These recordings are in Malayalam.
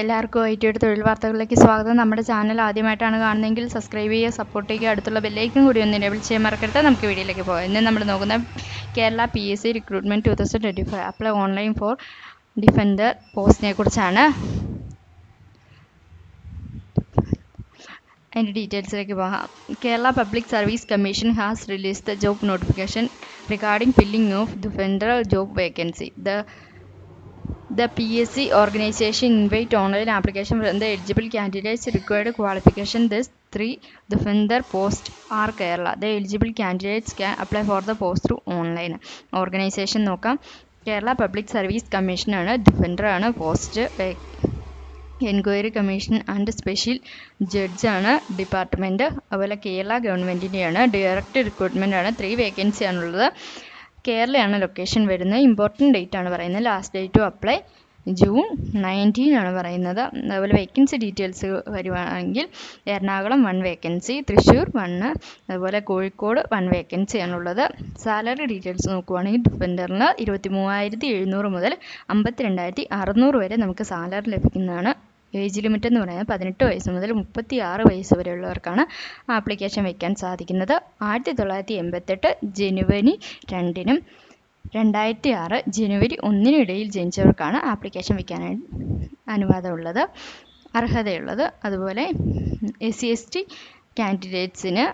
എല്ലാവർക്കും ഐ ടിയുടെ തൊഴിൽ വാർത്തകളിലേക്ക് സ്വാഗതം. നമ്മുടെ ചാനൽ ആദ്യമായിട്ടാണ് കാണുന്നതെങ്കിൽ സബ്സ്ക്രൈബ് ചെയ്യുക സപ്പോർട്ട് ചെയ്യുക. അടുത്തുള്ള ബെല്ലൈക്കും കൂടി ഒന്ന് എനേബിൾ ചെയ്യാൻ മറക്കരുത്. നമുക്ക് വീഡിയോയിലേക്ക് പോകാം. ഇന്ന് നമ്മൾ നോക്കുന്ന Kerala P S C recruitment two thousand twenty five apply online for defender പോസ്റ്റിനെ കുറിച്ചാണ്. അതിന്റെ ഡീറ്റെയിൽസിലേക്ക് പോകാം. Kerala public service commission has release the job notification regarding filling of defender job vacancy the The PSC organization invite online application from the eligible candidates required qualification. This three defender post are Kerala. The eligible candidates can apply for the post through online. Organization നോക്കാം കേരള പബ്ലിക് സർവീസ് ഡിഫൻഡർ ആണ് post enquiry commission and special ജഡ്ജാണ് department അതുപോലെ കേരള ഗവൺമെന്റിന്റെയാണ് ഡയറക്റ്റ് റിക്രൂട്ട്മെന്റ് ആണ് ത്രീ വേക്കൻസി ആണുള്ളത് കേരളയാണ് ലൊക്കേഷൻ വരുന്നത്. ഇമ്പോർട്ടന്റ് ഡേറ്റ് ആണ് പറയുന്നത്. Last date to apply June nineteen ആണ് പറയുന്നത്. അതുപോലെ വേക്കൻസി ഡീറ്റെയിൽസ് വരുവാണെങ്കിൽ Ernakulam one vacancy Thrissur one അതുപോലെ കോഴിക്കോട് വൺ വേക്കൻസി ആണുള്ളത്. സാലറി ഡീറ്റെയിൽസ് നോക്കുവാണെങ്കിൽ ഡിഫൻഡറിന് ഇരുപത്തി മൂവായിരത്തി എഴുന്നൂറ് മുതൽ അമ്പത്തി രണ്ടായിരത്തി അറുന്നൂറ് വരെ നമുക്ക് സാലറി ലഭിക്കുന്നതാണ്. ഏജ് ലിമിറ്റ് എന്ന് പറയുന്നത് പതിനെട്ട് വയസ്സ് മുതൽ മുപ്പത്തി ആറ് വയസ്സ് വരെയുള്ളവർക്കാണ് ആപ്ലിക്കേഷൻ വയ്ക്കാൻ സാധിക്കുന്നത്. ആയിരത്തി തൊള്ളായിരത്തി എൺപത്തെട്ട് ജനുവരി രണ്ടിനും രണ്ടായിരത്തി ആറ് ജനുവരി ഒന്നിനും ഇടയിൽ ജനിച്ചവർക്കാണ് ആപ്ലിക്കേഷൻ വയ്ക്കാനായി അനുവാദമുള്ളത് അർഹതയുള്ളത്. അതുപോലെ എസ് സി എസ് ടി കാൻഡിഡേറ്റ്സിന്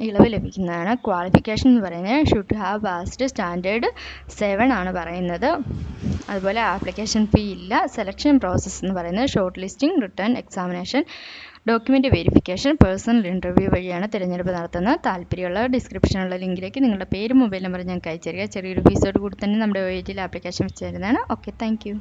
ഇളവ് ലഭിക്കുന്നതാണ്. ക്വാളിഫിക്കേഷൻ എന്ന് പറയുന്നത് should have passed standard seven ആണ് പറയുന്നത്. അതുപോലെ ആപ്ലിക്കേഷൻ ഫീ ഇല്ല. സെലക്ഷൻ പ്രോസസ്സ് എന്ന് പറയുന്നത് short listing written examination document verification personal interview വഴിയാണ് തിരഞ്ഞെടുപ്പ് നടത്തുന്നത്. താല്പര്യമുള്ള ഡിസ്ക്രിപ്ഷനുള്ള ലിങ്കിലേക്ക് നിങ്ങളുടെ പേര് മൊബൈൽ നമ്പർ ഞങ്ങൾക്ക് അയച്ചു തരിക. ചെറിയൊരു ഫീസോട് കൂടി തന്നെ നമ്മുടെ ഒ ആപ്ലിക്കേഷൻ വെച്ച് തരുന്നതാണ്. Okay thank